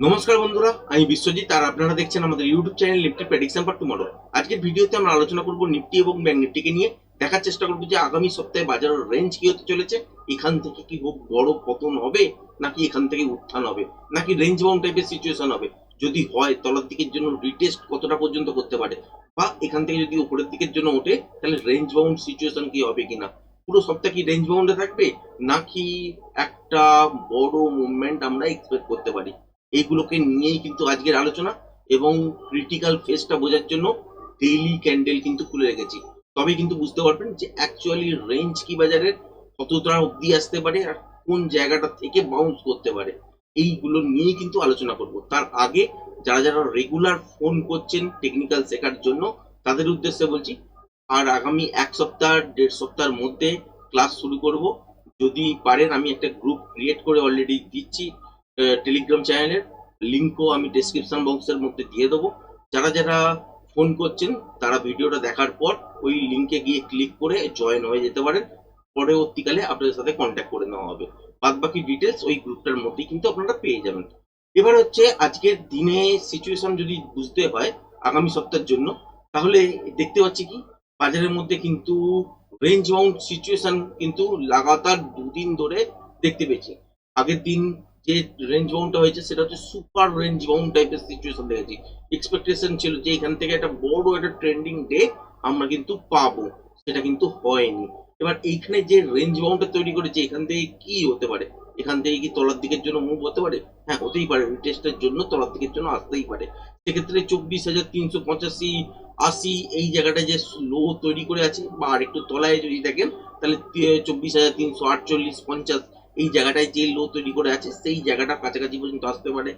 নমস্কার বন্ধুরা, আমি বিশ্বজিৎ, আর আপনারা দেখছেন আমাদের YouTube channel Nifty prediction for tomorrow আজকের ভিডিওতে আমরা আলোচনা করব নিফটি এবং ব্যাংক নিফটিকে নিয়ে। দেখার চেষ্টা করব যে আগামী সপ্তাহে বাজারের রেঞ্জ কি হতে চলেছে, এখান থেকে কি খুব বড় পতন হবে, নাকি এখান থেকে উত্থান হবে, নাকি রেঞ্জ বাউন্ড টাইপের সিচুয়েশন হবে। যদি হয়, তলার দিকের জন্য রিটেস্ট কতটা পর্যন্ত করতে পারে, বা এখান থেকে যদি উপরের দিকের জন্য ওঠে, তাহলে রেঞ্জ বাউন্ড সিচুয়েশন কি হবে কিনা? পুরো সপ্তাহ কি রেঞ্জ বাউন্ডে থাকবে, নাকি একটা বড় মুভমেন্ট আমরা এক্সপেক্ট করতে পারি? এইগুলোকে নিয়েই কিন্তু আজকের আলোচনা এবং ক্রিটিক্যাল ফেসটা বোঝার জন্য ডেইলি ক্যান্ডেল কিন্তু খুলে রেখেছি। তবে কিন্তু বুঝতে পারবেন যে অ্যাকচুয়ালি রেঞ্জ কি বাজারের, কতটা অবধি আসতে পারে আর কোন জায়গাটা থেকে বাউন্স করতে পারে, এইগুলো নিয়েই কিন্তু আলোচনা করব। তার আগে যারা যারা রেগুলার ফোন করছেন টেকনিক্যাল শেখার জন্য, তাদের উদ্দেশ্যে বলছি, আর আগামী এক সপ্তাহ, দেড় সপ্তাহের মধ্যে ক্লাস শুরু করব। যদি পারেন, আমি একটা গ্রুপ ক্রিয়েট করে অলরেডি দিচ্ছি। টেলিগ্রাম চ্যানেলের লিঙ্কও আমি ডেসক্রিপশন বক্সের মধ্যে দিয়ে দেবো। যারা যারা ফোন করছেন, তারা ভিডিওটা দেখার পর ওই লিঙ্কে গিয়ে ক্লিক করে জয়েন হয়ে যেতে পারেন। পরবর্তীকালে আপনাদের সাথে কন্ট্যাক্ট করে নেওয়া হবে। বাদ বাকি ডিটেলস ওই গ্রুপটার মধ্যেই কিন্তু আপনারা পেয়ে যাবেন। এবার হচ্ছে আজকের দিনে সিচুয়েশন যদি বুঝতে হয়, আগামী সপ্তাহের জন্য, তাহলে দেখতে পাচ্ছি কি? বাজারের মধ্যে কিন্তু রেঞ্জ বাউন্ড সিচুয়েশন কিন্তু লাগাতার দুদিন ধরে দেখতে পেয়েছি। আগের দিন যে রেঞ্জ বাউন্ডটা হয়েছে, সেটা হচ্ছে সুপার রেঞ্জ বাউন্ড টাইপের সিচুয়েশন দেখেছি। এক্সপেকটেশন ছিল যে এখান থেকে একটা বড় একটা ট্রেন্ডিং ডে আমরা কিন্তু পাবো। সেটা কিন্তু হয়নি। এবার এইখানে যে রেঞ্জ বাউন্ডটা তৈরি করেছে, এখান থেকে কি হতে পারে? এখান থেকে কি তলার দিকের জন্য মুভ হতে পারে? হ্যাঁ হতেই পারে। রিটেস্টের জন্য তলার দিকের জন্য আসতেই পারে। সেক্ষেত্রে চব্বিশ হাজার তিনশো পঁচাশি, আশি, এই জায়গাটা যে লো তৈরি করে আছে, বা আর একটু তলায় যদি দেখেন, তাহলে চব্বিশ হাজার তিনশো আটচল্লিশ, পঞ্চাশ এই জায়গাটায় যে লো তৈরি করে আছে, সেই জায়গাটা কাছাকাছি পর্যন্ত আসতে পারে।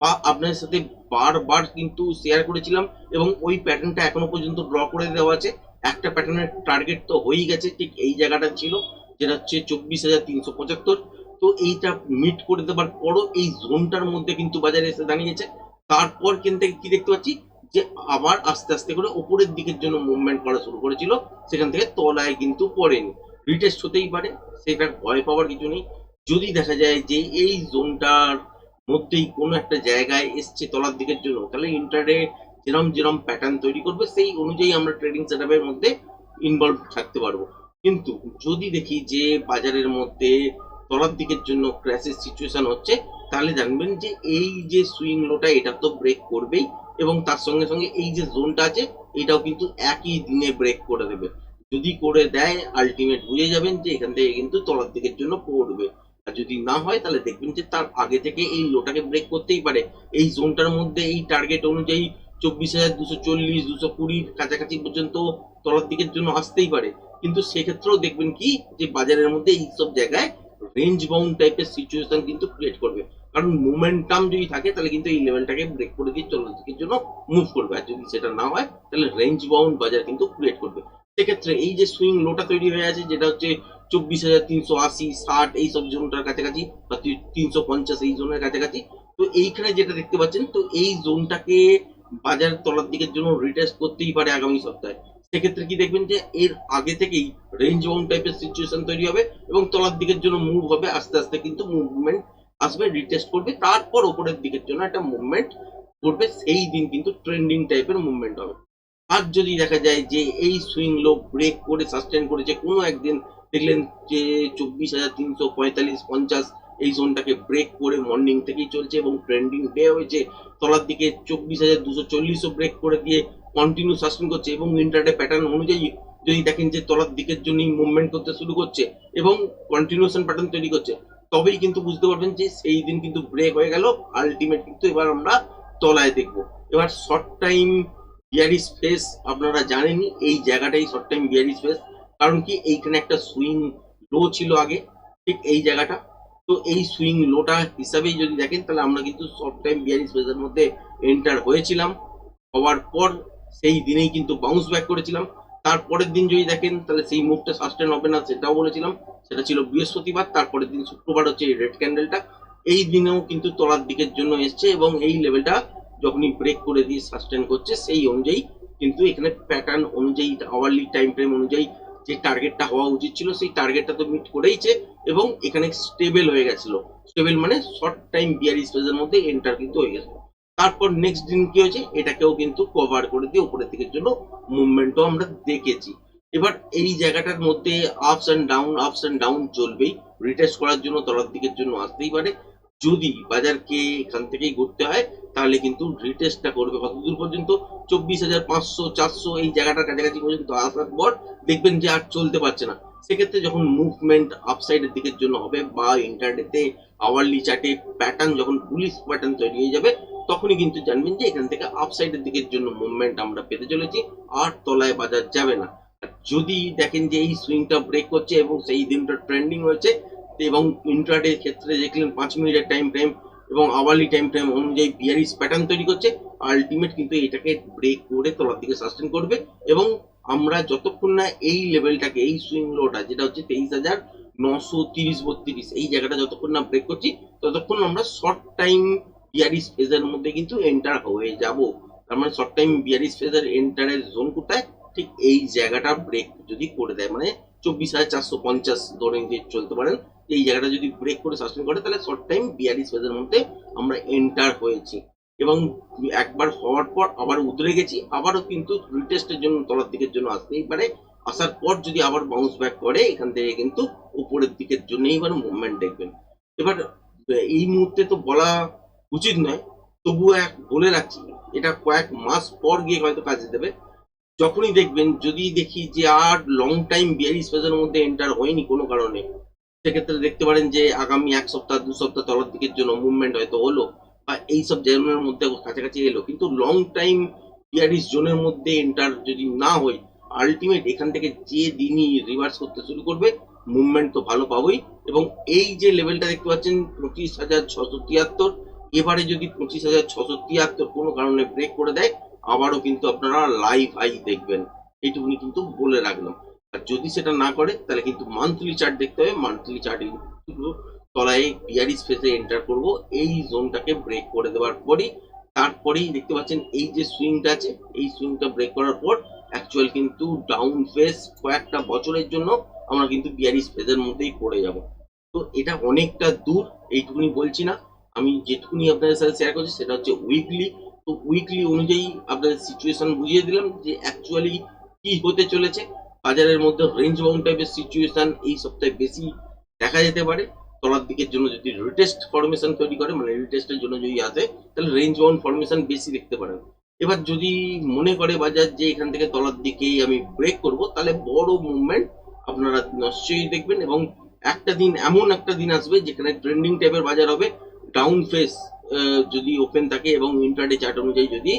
বা আপনার সাথে বারবার কিন্তু শেয়ার করেছিলাম এবং ওই প্যাটার্নটা এখনও পর্যন্ত ড্র করে দেওয়া আছে। একটা প্যাটার্নের টার্গেট তো হয়েই গেছে, ঠিক এই জায়গাটা ছিল, যেটা হচ্ছে চব্বিশ হাজার তিনশো পঁচাত্তর। তো এইটা মিট করে দেওয়ার পরও এই জোনটার মধ্যে কিন্তু বাজারে এসে দাঁড়িয়েছে। তারপর কিন্তু কি দেখতে পাচ্ছি যে আবার আস্তে আস্তে করে ওপরের দিকের জন্য মুভমেন্ট করা শুরু করেছিল, সেখান থেকে তলায় কিন্তু পড়েনি। রিটেস্ট হতেই পারে, সেটা ভয় পাওয়ার কিছু নেই। যদি দেখা যায় যে এই জোনটার মধ্যেই কোনো একটা জায়গায় এসছে তলার দিকের জন্য, তাহলে ইন্টারডে যেরম যেরম প্যাটার্ন তৈরি করবে, সেই অনুযায়ী আমরা ট্রেডিং সেটআপের মধ্যে ইনভলভ থাকতে পারব। কিন্তু যদি দেখি যে বাজারের মধ্যে তলার দিকের জন্য ক্র্যাশের সিচুয়েশন হচ্ছে, তাহলে জানবেন যে এই যে সুইং লোটা এটা তো ব্রেক করবেই এবং তার সঙ্গে সঙ্গে এই যে জোনটা আছে, এটাও কিন্তু একই দিনে ব্রেক করে দেবে। যদি করে দেয় আলটিমেট বুঝে যাবেন যে এখান থেকে কিন্তু তলার দিকের জন্য পড়বে। আর যদি না হয়, তাহলে দেখবেন যে তার আগে থেকে এই লোটাকে ব্রেক করতেই পারে। এই জোনটার মধ্যে এই টার্গেট অনুযায়ী চব্বিশ হাজার দুশো চল্লিশ, দুশো কুড়ির কাছাকাছি পর্যন্ত তলার দিকের জন্য আসতেই পারে। কিন্তু সেক্ষেত্রেও দেখবেন কি, যে বাজারের মধ্যে এই সব জায়গায় রেঞ্জ বাউন্ড টাইপের সিচুয়েশন কিন্তু ক্রিয়েট করবে। কারণ মোমেন্টাম যদি থাকে, তাহলে কিন্তু এই লেভেলটাকে ব্রেক করে দিয়ে তলার দিকের জন্য মুভ করবে। আর যদি সেটা না হয়, তাহলে রেঞ্জ বাউন্ড বাজার কিন্তু ক্রিয়েট করবে। সেক্ষেত্রে এই যে সুইং লোটা তৈরি হয়ে আছে, যেটা হচ্ছে চব্বিশ হাজার তিনশো আশি, ষাট এই সব জোনটার কাছাকাছি, বা তিনশো পঞ্চাশ এই জোনের কাছাকাছি। তো এইখানে যেটা দেখতে পাচ্ছেন, তো এই জোনটাকে বাজার তলার দিকের জন্য রিটেস্ট করতেই পারে আগামী সপ্তাহে। সেক্ষেত্রে কি দেখবেন যে, এর আগে থেকেই রেঞ্জ বাউন্ড টাইপের সিচুয়েশন তৈরি হবে এবং তলার দিকের জন্য মুভ হবে, আস্তে আস্তে কিন্তু মুভমেন্ট আসবে রিটেস্ট করবে, তারপর ওপরের দিকের জন্য একটা মুভমেন্ট করবে সেই দিন কিন্তু ট্রেন্ডিং টাইপের মুভমেন্ট হবে। আর যদি দেখা যায় যে এই সুইং লো ব্রেক করে সাস্টেন করেছে, কোনো একদিন দেখলেন যে চব্বিশ হাজার তিনশো পঁয়তাল্লিশ, পঞ্চাশ এই জোনটাকে ব্রেক করে মর্নিং থেকেই চলছে এবং ট্রেন্ডিং ডে হয়েছে, তলার দিকে চব্বিশ হাজার দুশো চল্লিশও ব্রেক করে দিয়ে কন্টিনিউ সাস্টেন করছে এবং ইন্টারডে প্যাটার্ন অনুযায়ী যদি দেখেন যে তলার দিকের জন্যই মুভমেন্ট করতে শুরু করছে এবং কন্টিনিউশন প্যাটার্ন তৈরি করছে, তবেই কিন্তু বুঝতে পারবেন যে সেই দিন কিন্তু ব্রেক হয়ে গেল আলটিমেট কিন্তু এবার আমরা তলায় দেখব। এবার শর্ট টাইম বিয়ারিস ফেস আপনারা জানেনই, এই জায়গাটাই শর্ট টাইম বিয়ারিস ফেস কারণ কি, এইখানে একটা সুইং লো ছিল আগে, ঠিক এই জায়গাটা। তো এই সুইং লোটা হিসাবেই যদি দেখেন, তাহলে আমরা কিন্তু শর্ট টাইম বিয়ারিস ফেজের মধ্যে এন্টার হয়েছিলাম। হওয়ার পর সেই দিনেই কিন্তু বাউন্স ব্যাক করেছিলাম। তারপরের দিন যদি দেখেন, তাহলে সেই মুভটা সাস্টেন হবে না, সেটাও বলেছিলাম। সেটা ছিল বৃহস্পতিবার তারপরের দিন শুক্রবার হচ্ছে এই রেড ক্যান্ডেলটা এই দিনেও কিন্তু তলার দিকের জন্য এসছে এবং এই লেভেলটা যখনই ব্রেক করে দিয়ে সাস্টেন করছে, সেই অনুযায়ী কিন্তু এখানে প্যাটার্ন অনুযায়ী আওয়ারলি টাইম ফ্রেম অনুযায়ী যে টার্গেটটা হওয়া উচিত ছিল, সেই টার্গেটটা তো মিট করেইছে এবং এখানে স্টেবল হয়ে গেছিল। স্টেবল মানে শর্ট টাইম বিয়ার স্পেসের মধ্যে এন্টার কিন্তু হয়ে গেছিল তারপর নেক্সট দিন কি হয়েছে? এটাকেও কিন্তু কভার করে দিয়ে উপরের দিকের জন্য মুভমেন্টও আমরা দেখেছি। এবার এই জায়গাটার মধ্যে ups and down ups and down চলবেই। রিটেস্ট করার জন্য তলার দিকের জন্য আসতেই পারে। যদি বাজারকে এখান থেকেই ঘুরতে হয়, তাহলে কিন্তু রিটেস্টটা করবে কতদূর পর্যন্ত? চব্বিশ হাজার পাঁচশো, চারশো, এই জায়গাটার কাছাকাছি পর্যন্ত আসার পর দেখবেন যে আর চলতে পারছে না। সেক্ষেত্রে যখন মুভমেন্ট আপসাইডের দিকের জন্য হবে বা ইন্টারনেটে আওয়ারলি চার্টে প্যাটার্ন যখন পুলিশ প্যাটার্ন তৈরি হয়ে যাবে, তখনই কিন্তু জানবেন যে এখান থেকে আপসাইডের দিকের জন্য মুভমেন্ট আমরা পেতে চলেছি, আর তলায় বাজার যাবে না। যদি দেখেন যে এই সুইংটা ব্রেক করছে এবং সেই দিনটা ট্রেন্ডিং হয়েছে এবং ইন্ট্রাডে ক্ষেত্রে দেখলেন পাঁচ মিনিটের টাইম ফ্রেম এবং আওয়ারলি টাইম ফ্রেম অনুযায়ী বিয়ারিস প্যাটার্ন তৈরি করছে আলটিমেট কিন্তু এটাকে ব্রেক করে তলার দিকে সাস্টেন করবে এবং আমরা যতক্ষণ না এই লেভেলটাকে এই সুইং লোটা যেটা হচ্ছে তেইশ হাজার নশো তিরিশ বত্রিশ, এই জায়গাটা যতক্ষণ না ব্রেক করছি, ততক্ষণ আমরা শর্ট টাইম বিয়ারিস ফেজের মধ্যে কিন্তু এন্টার হয়ে যাব। তার মানে শর্ট টাইম বিয়ারিস ফেজের এন্টারের জোন কোথায়? ঠিক এই জায়গাটা ব্রেক যদি করে দেয় মানে চব্বিশ হাজার চারশো পঞ্চাশ ধরে চলতে পারেন, এই জায়গাটা যদি ব্রেক করে সাস্টেন করে, তাহলে শর্ট টাইম বিয়ারিস ফেজের মধ্যে আমরা এন্টার হয়েছি। এবং একবার হওয়ার পর আবার উতরে গেছি, আবারও কিন্তু রিটেস্টের জন্য, তলার দিকের জন্য আসতেই পারে। আসার পর যদি আবার বাউন্স ব্যাক করে, এখান থেকে কিন্তু উপরের দিকের জন্যই এবার মুভমেন্ট দেখবেন। এবার, এই মুহূর্তে তো বলা উচিত নয়, তবুও এক বলে রাখছি, এটা কয়েক মাস পর গিয়ে হয়তো কাজে দেবে। যখনই দেখবেন, যদি দেখি যে আর লং টাইম বিয়ারি স্পেসের মধ্যে এন্টার হয়নি কোনো কারণে, সেক্ষেত্রে দেখতে পারেন যে আগামী এক সপ্তাহ, দু সপ্তাহ তলার দিকের জন্য মুভমেন্ট হয়তো হলো বা এইসব জোনের মধ্যে কাছাকাছি এলো। কিন্তু লং টাইম বিয়ারিস জোনের মধ্যে এন্টার যদি না হয় আলটিমেট এখান থেকে যে দিনই রিভার্স করতে শুরু করবে মুভমেন্ট তো ভালো পাবোই। এবং এই যে লেভেলটা দেখতে পাচ্ছেন, পঁচিশ হাজার ছশো তিয়াত্তর, এবারে যদি পঁচিশ হাজার ছশো তিয়াত্তর কোনো কারণে ব্রেক করে দেয় আবারও কিন্তু আপনারা লাইভ আই দেখবেন। এইটুকুনি কিন্তু বলে রাখলাম। আর যদি সেটা না করে, তাহলে কিন্তু মান্থলি চার্ট দেখতে হবে। মান্থলি চার্টে তলায় বিয়ারিস ফেসে এন্টার করব। এই জোনটাকে ব্রেক করে দেওয়ার পরই, তারপরেই দেখতে পাচ্ছেন এই যে সুইংটা আছে, এই সুইংটা ব্রেক করার পর অ্যাকচুয়াল কিন্তু ডাউন ফেস কয়েকটা বছরের জন্য আমরা কিন্তু বিয়ারিস ফেজের মধ্যেই পড়ে যাব। তো এটা অনেকটা দূর, এইটুকুনি বলছি না। আমি যেটুকুনি আপনাদের সাথে শেয়ার করছি, সেটা হচ্ছে উইকলি তো উইকলি অনুযায়ী আপনাদের সিচুয়েশন বুঝিয়ে দিলাম যে অ্যাকচুয়ালি কি হতে চলেছে। বাজারের মধ্যে রেঞ্জ বাউন্ড টাইপের সিচুয়েশন এই সপ্তাহে বেশি দেখা যেতে পারে। তলার দিকের জন্য যদি রিটেস্ট ফরমেশন তৈরি করে মানে রিটেস্টের জন্য যদি আসে, তাহলে রেঞ্জ বাউন্ড ফরমেশন বেশি দেখতে পারেন। এবার যদি মনে করে বাজার যে এখান থেকে তলার দিকেই আমি ব্রেক করব, তাহলে বড় মুভমেন্ট আপনারা নিশ্চয়ই দেখবেন এবং একটা দিন এমন একটা দিন আসবে যেখানে ট্রেন্ডিং টাইপের বাজার হবে ডাউন ফেস যদি ওপেন থাকে এবং ইন্টারডে চার্ট অনুযায়ী যদি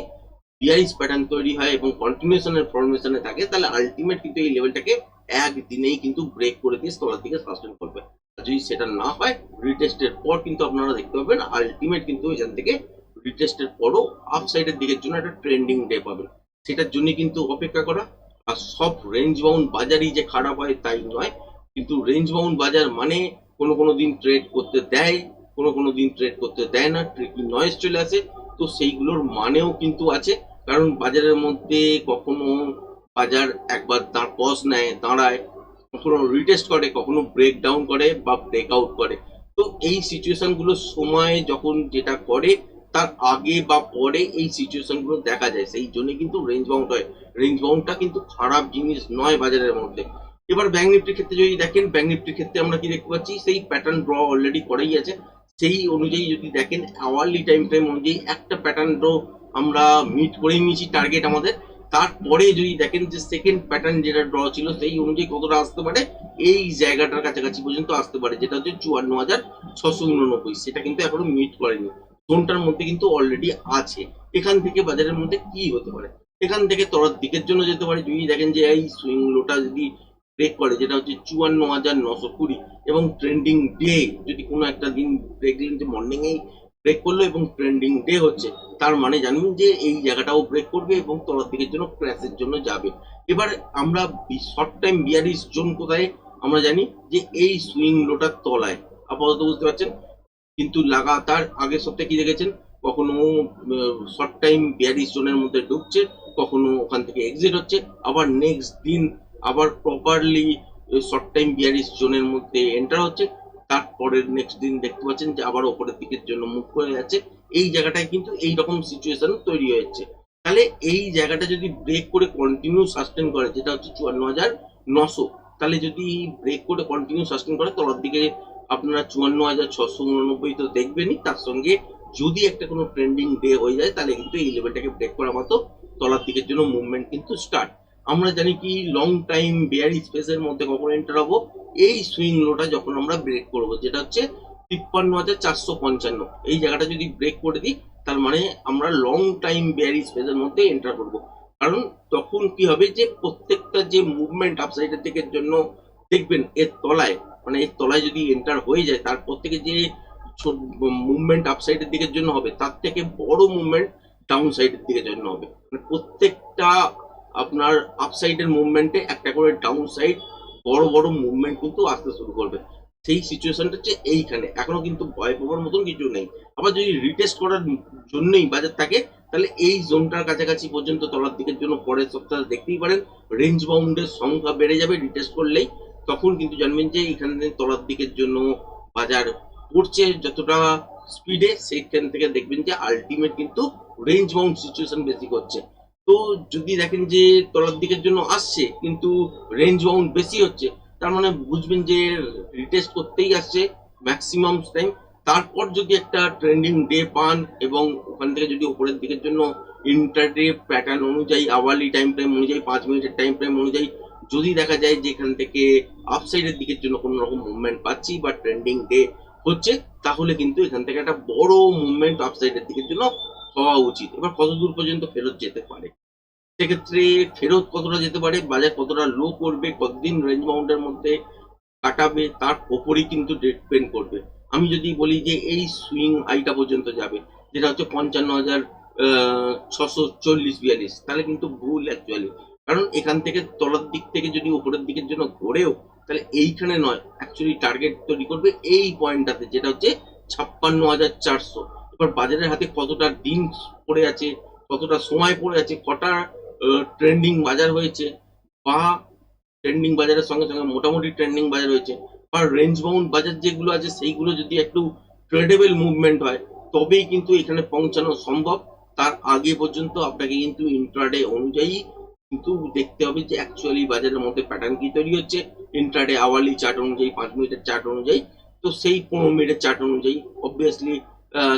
বিআইস প্যাটার্ন তৈরি হয় এবং কন্টিনিউশনের ফরমেশনে থাকে, তাহলে আলটিমেট কিন্তু এই লেভেলটাকে একদিনেই কিন্তু ব্রেক করে দিয়ে তলার দিকে সাস্টেন করবে। যদি সেটা না হয় রিটেস্টের পর কিন্তু আপনারা দেখতে পাবেন আলটিমেট কিন্তু এখান থেকে রিটেস্টের পরও আপ সাইডের দিকের জন্য একটা ট্রেন্ডিং ডে পাবেন। সেটার জন্য কিন্তু অপেক্ষা করা। আর সব রেঞ্জ বাউন্ড বাজারই যে খারাপ হয় তাই নয়, কিন্তু রেঞ্জ বাউন্ড বাজার মানে কোনো কোনো দিন ট্রেড করতে দেয় কোনো কোনো দিন ট্রেড করতে দেয় না ট্রেকিং নয়েজ চলে আসে, তো সেইগুলোর মানেও কিন্তু আছে। কারণ বাজারের মধ্যে কখনো বাজার একবার তার পজ নেয়, দাঁড়ায়, কখনো রিটেস্ট করে, কখনো ব্রেক ডাউন করে বা ব্রেক আউট করে। তো এই সিচুয়েশনগুলো সময় যখন যেটা করে, তার আগে বা পরে এই সিচুয়েশনগুলো দেখা যায়। সেই জন্য কিন্তু রেঞ্জ বাউন্ড হয়। রেঞ্জ বাউন্ডটা কিন্তু খারাপ জিনিস নয় বাজারের মধ্যে। এবার ব্যাংক নিফটির ক্ষেত্রে যদি দেখেন ব্যাংক নিফটির ক্ষেত্রে আমরা কি দেখতে পাচ্ছি, সেই প্যাটার্ন ড্র অলরেডি করেই আছে। সেই অনুযায়ী যদি দেখেন আওয়ারলি টাইম ফ্রেম অনুযায়ী একটা প্যাটার্ন ড্র আমরা মিট করে নিয়েছি টার্গেট আমাদের। তারপরে যদি দেখেন যে সেকেন্ড প্যাটার্ন যেটা ড্র ছিল, সেই অনুযায়ী কতটা আসতে পারে, এই জায়গাটার কাছাকাছি পর্যন্ত আসতে পারে, যেটা হচ্ছে চুয়ান্ন হাজার ছশো উননব্বই। সেটা কিন্তু এখনও মিট করেনি। জোনটার মধ্যে কিন্তু অলরেডি আছে। এখান থেকে বাজারের মধ্যে কি হতে পারে? এখান থেকে তলার দিকের জন্য যেতে পারে। যদি দেখেন যে এই সুইং লোটা যদি ব্রেক করে, যেটা হচ্ছে চুয়ান্ন হাজার নশো কুড়ি এবং ট্রেন্ডিং ডে যদি কোনো একটা দিন দেখলেন যে মর্নিং এই ব্রেক করল এবং ট্রেন্ডিং ডে হচ্ছে, তার মানে জানবেন যে এই জায়গাটাও ব্রেক করবে এবং তলার দিকের জন্য ক্র্যাশের জন্য যাবে। এবার আমরা শর্ট টাইম বিয়ারিশ জোন কোথায়? আমরা জানি যে এই সুইং লোটার তলায়। আপাতত বুঝতে পারছেন? কিন্তু লাগাতার আগের সপ্তাহে কি দেখেছেন? কখনো শর্ট টাইম বিয়ারিশ জোনের মধ্যে ঢুকছে, কখনো ওখান থেকে এক্সিট হচ্ছে, আবার নেক্সট দিন আবার প্রপারলি শর্ট টাইম বিয়ারিশ জোনের মধ্যে এন্টার হচ্ছে। তারপরের নেক্সট দিন দেখতে পাচ্ছেন যে আবার ওপরের দিকের জন্য মুভ করে যাচ্ছে। এই জায়গাটায় কিন্তু এই রকম সিচুয়েশন তৈরি হয়েছে। তাহলে এই জায়গাটা যদি ব্রেক করে কন্টিনিউ সাস্টেন করে, যেটা হচ্ছে চুয়ান্ন হাজার নশো, তাহলে যদি ব্রেক করে কন্টিনিউ সাস্টেন করে, তলার দিকে আপনারা চুয়ান্ন হাজার ছশো উননব্বই তো দেখবেনই, তার সঙ্গে যদি একটা কোনো ট্রেন্ডিং ডে হয়ে যায়, তাহলে কিন্তু এই লেভেলটাকে ব্রেক করা মতো তলার দিকের জন্য মুভমেন্ট কিন্তু স্টার্ট আমরা জানি কি লং টাইম বেয়ারি স্পেসের মধ্যে কখন এন্টার হব? এই সুইং লোটা যখন আমরা ব্রেক করব, যেটা হচ্ছে তিপ্পান্ন হাজার চারশো পঞ্চান্ন। এই জায়গাটা যদি ব্রেক করে দিই, তার মানে আমরা লং টাইম বেয়ারি স্পেসের মধ্যে এন্টার করব। কারণ তখন কি হবে যে, প্রত্যেকটা যে মুভমেন্ট আপসাইডের দিকের জন্য, দেখবেন এর তলায় মানে এর তলায় যদি এন্টার হয়ে যায়, তারপর থেকে যে মুভমেন্ট আপসাইডের দিকের জন্য হবে, তার থেকে বড় মুভমেন্ট ডাউন সাইডের দিকের জন্য হবে। মানে প্রত্যেকটা আপনার আপসাইডের মুভমেন্টে একটা করে ডাউন সাইড বড় বড় মুভমেন্ট কিন্তু আসতে শুরু করবে। সেই সিচুয়েশনটা হচ্ছে এইখানে। এখনও কিন্তু ভয় পাওয়ার মতন কিছু নেই। আবার যদি রিটেস্ট করার জন্যই বাজার থাকে, তাহলে এই জোনটার কাছাকাছি পর্যন্ত তলার দিকের জন্য পরের সপ্তাহে দেখতেই পারেন রেঞ্জ বাউন্ডের সংখ্যা বেড়ে যাবে রিটেস্ট করলেই। তখন কিন্তু জানবেন যে এখানে তলার দিকের জন্য বাজার পড়ছে যতটা স্পিডে সেইখান থেকে দেখবেন যে আলটিমেট কিন্তু রেঞ্জ বাউন্ড সিচুয়েশন বেশি করছে। তো যদি দেখেন যে তলার দিকের জন্য আসছে, কিন্তু রেঞ্জ বাউন্ড বেশি হচ্ছে, তার মানে বুঝবেন যে রিটেস্ট করতেই আসছে ম্যাক্সিমাম টাইম তারপর যদি একটা ট্রেন্ডিং ডে পান এবং ওখান থেকে যদি উপরের দিকের জন্য ইন্টারডে প্যাটার্ন অনুযায়ী আওয়ারলি টাইম ফ্রেম অনুযায়ী, পাঁচ মিনিটের টাইম ফ্রেম অনুযায়ী যদি দেখা যায় যে এখান থেকে আপসাইডের দিকের জন্য কোনো রকম মুভমেন্ট পাচ্ছি বা ট্রেন্ডিং ডে হচ্ছে, তাহলে কিন্তু এখান থেকে একটা বড় মুভমেন্ট আপসাইডের দিকের জন্য হওয়া উচিত। এবার কত দূর পর্যন্ত ফেরত যেতে পারে? সেক্ষেত্রে ফেরত কতটা যেতে পারে, বাজার কতটা লো করবে, কতদিন রেঞ্জ বাউন্ডের মধ্যে কাটাবে, তার ওপরেই কিন্তু ডিপেন্ড করবে। আমি যদি বলি যে এই সুইং আইটা পর্যন্ত যাবে, যেটা হচ্ছে পঞ্চান্ন হাজার ছশো চল্লিশ বিয়াল্লিশ, তাহলে কিন্তু ভুল অ্যাকচুয়ালি কারণ এখান থেকে তলার দিক থেকে যদি উপরের দিকের জন্য ঘোরেও, তাহলে এইখানে নয় অ্যাকচুয়ালি টার্গেট তৈরি করবে এই পয়েন্টটাতে যেটা হচ্ছে ছাপ্পান্ন হাজার চারশো। এবার বাজারের হাতে কতটা দিন পড়ে আছে, কতটা সময় পড়ে আছে, কটা ট্রেন্ডিং বাজার হয়েছে বা ট্রেন্ডিং বাজারের সঙ্গে সঙ্গে মোটামুটি ট্রেন্ডিং বাজার হয়েছে বা রেঞ্জ বাউন্ড বাজার যেগুলো আছে সেইগুলো যদি একটু ট্রেডেবল মুভমেন্ট হয়, তবেই কিন্তু এখানে পৌঁছানো সম্ভব। তার আগে পর্যন্ত আপনাকে কিন্তু ইন্ট্রাডে অনুযায়ী কিন্তু দেখতে হবে যে অ্যাকচুয়ালি বাজারের মধ্যে প্যাটার্ন কি তৈরি হচ্ছে। ইন্ট্রাডে আওয়ারলি চার্ট অনুযায়ী, পাঁচ মিনিটের চার্ট অনুযায়ী। তো সেই পনেরো মিনিটের চার্ট অনুযায়ী অবভিয়াসলি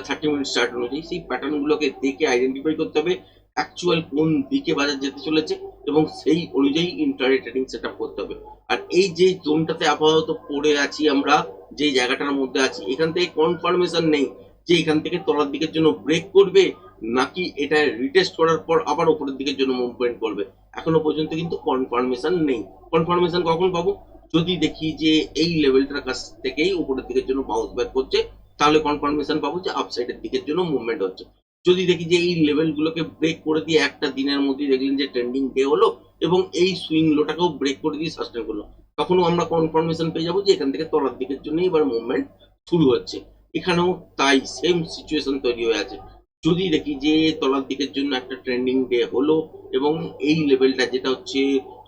থার্টি মিনিট চার্ট অনুযায়ী সেই প্যাটার্নগুলোকে দেখে আইডেন্টিফাই করতে হবে। অ্যাকচুয়াল কোন দিকে বাজার যেতে চলেছে এবং সেই অনুযায়ী ইন্টারনেট ট্রেডিং সেট করতে হবে। আর এই যে জোনটাতে আপাতত পড়ে আছি আমরা, যে জায়গাটার মধ্যে আছি, এখান থেকে কনফার্মেশন নেই যে এখান থেকে তলার দিকের জন্য ব্রেক করবে নাকি এটা রিটেস্ট করার পর আবার উপরের দিকের জন্য মুভমেন্ট করবে। এখনও পর্যন্ত কিন্তু কনফার্মেশন নেই। কনফার্মেশন কখন পাবো? যদি দেখি যে এই লেভেলটার কাছ থেকেই উপরের দিকের জন্য বাউন্স ব্যাক করছে, তাহলে কনফার্মেশন পাবো যে আপসাইডের দিকের জন্য মুভমেন্ট হচ্ছে। যদি দেখি যে এই লেভেলগুলোকে ব্রেক করে দিয়ে একটা দিনের মধ্যে দেখলেন যে ট্রেন্ডিং ডে হলো এবং এই সুইং লোটাকেও ব্রেক করে দিয়ে সাস্টেন করল তখনও আমরা কনফার্মেশন পেয়ে যাব যে এখান থেকে তলার দিকের জন্য এবার মুভমেন্ট শুরু হচ্ছে। এখানেও তাই সেম সিচুয়েশন তৈরি হয়ে আছে। যদি দেখি যে তলার দিকের জন্য একটা ট্রেন্ডিং ডে হলো এবং এই লেভেলটা যেটা হচ্ছে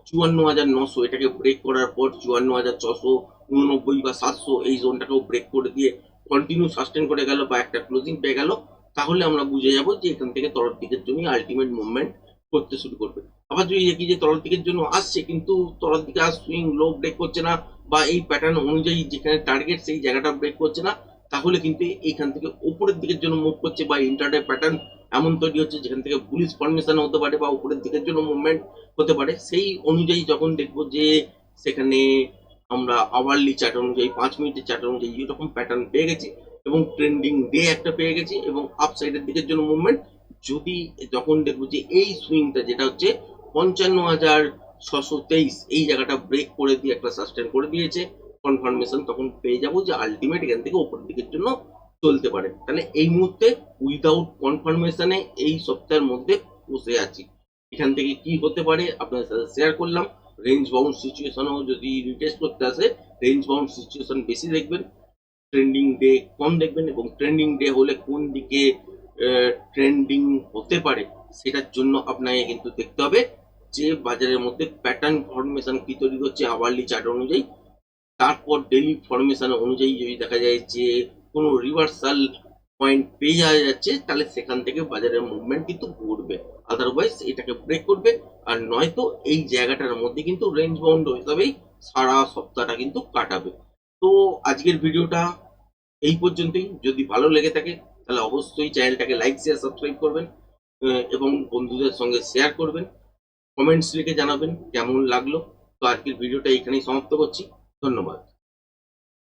চুয়ান্ন হাজার নশো, এটাকে ব্রেক করার পর চুয়ান্ন হাজার ছশো, উননব্বই বা সাতশো, এই জোনটাকেও ব্রেক করে দিয়ে কন্টিনিউ সাস্টেন করে গেল বা একটা ক্লোজিং পেয়ে গেল তাহলে আমরা বুঝে যাব যে এখান থেকে তলার দিকের জন্য আলটিমেট মুভমেন্ট করতে শুরু করবে। আবার যদি দেখি যে তলার দিকের জন্য আসছে, কিন্তু তলার দিকে আর সুইং লো ব্রেক করছে না বা এই প্যাটার্ন অনুযায়ী যেখানে টার্গেট সেই জায়গাটা ব্রেক করছে না, তাহলে কিন্তু এইখান থেকে উপরের দিকের জন্য মুভ করছে বা ইন্টারডে প্যাটার্ন এমন তৈরি হচ্ছে যেখান থেকে পুলিশ ফরমেশন হতে পারে বা উপরের দিকের জন্য মুভমেন্ট হতে পারে। সেই অনুযায়ী যখন দেখব যে সেখানে আমরা আওয়ারলি চার্ট অনুযায়ী, পাঁচ মিনিটের চার্ট অনুযায়ী এরকম প্যাটার্ন পেয়ে গেছি এবং ট্রেন্ডিং ডে একটা পেয়ে গেছি এবং আপসাইডের দিকের জন্য মুভমেন্ট যদি যখন দেখব যে এই সুইংটা যেটা হচ্ছে পঞ্চান্ন হাজার ছশো তেইশ, এই জায়গাটা ব্রেক করে দিয়ে একটা সাস্টেন করে দিয়েছে কনফার্মেশন তখন পেয়ে যাব যে আলটিমেট এখান থেকে উপরের দিকের জন্য চলতে পারে। তাহলে এই মুহূর্তে উইদাউট কনফার্মেশনে এই সপ্তাহের মধ্যে বসে আছি। এখান থেকে কি হতে পারে আপনাদের সাথে শেয়ার করলাম। রেঞ্জ বাউন্ড সিচুয়েশনও যদি রিটেস্ট করতে আসে রেঞ্জ বাউন্ড সিচুয়েশন বেশি দেখবেন। ট্রেন্ডিং ডে কম দেখবেন এবং ট্রেন্ডিং ডে হলে কোন দিকে ট্রেন্ডিং হতে পারে সেটার জন্য আপনাকে কিন্তু দেখতে হবে যে বাজারের মধ্যে প্যাটার্ন ফরমেশন কি তৈরি হচ্ছে আওয়ারলি চার্ট অনুযায়ী। তারপর ডেলি ফরমেশন অনুযায়ী যদি দেখা যায় যে কোনো রিভার্সাল পয়েন্ট পেয়ে যাওয়া যাচ্ছে, তাহলে সেখান থেকে বাজারের মুভমেন্ট কিন্তু ঘুরবে। আদারওয়াইজ এটাকে ব্রেক করবে আর নয়তো এই জায়গাটার মধ্যে কিন্তু রেঞ্জ বাউন্ড হিসাবেই সারা সপ্তাহটা কিন্তু কাটাবে। তো আজকের ভিডিওটা এই পর্যন্তই। যদি ভালো লেগে থাকে, তাহলে অবশ্যই চ্যানেলটাকে লাইক শেয়ার সাবস্ক্রাইব করবেন এবং বন্ধুদের সঙ্গে শেয়ার করবেন কমেন্টস লিখে জানাবেন কেমন লাগল। তো আজকের ভিডিওটা এখানেই সমাপ্ত করছি। ধন্যবাদ।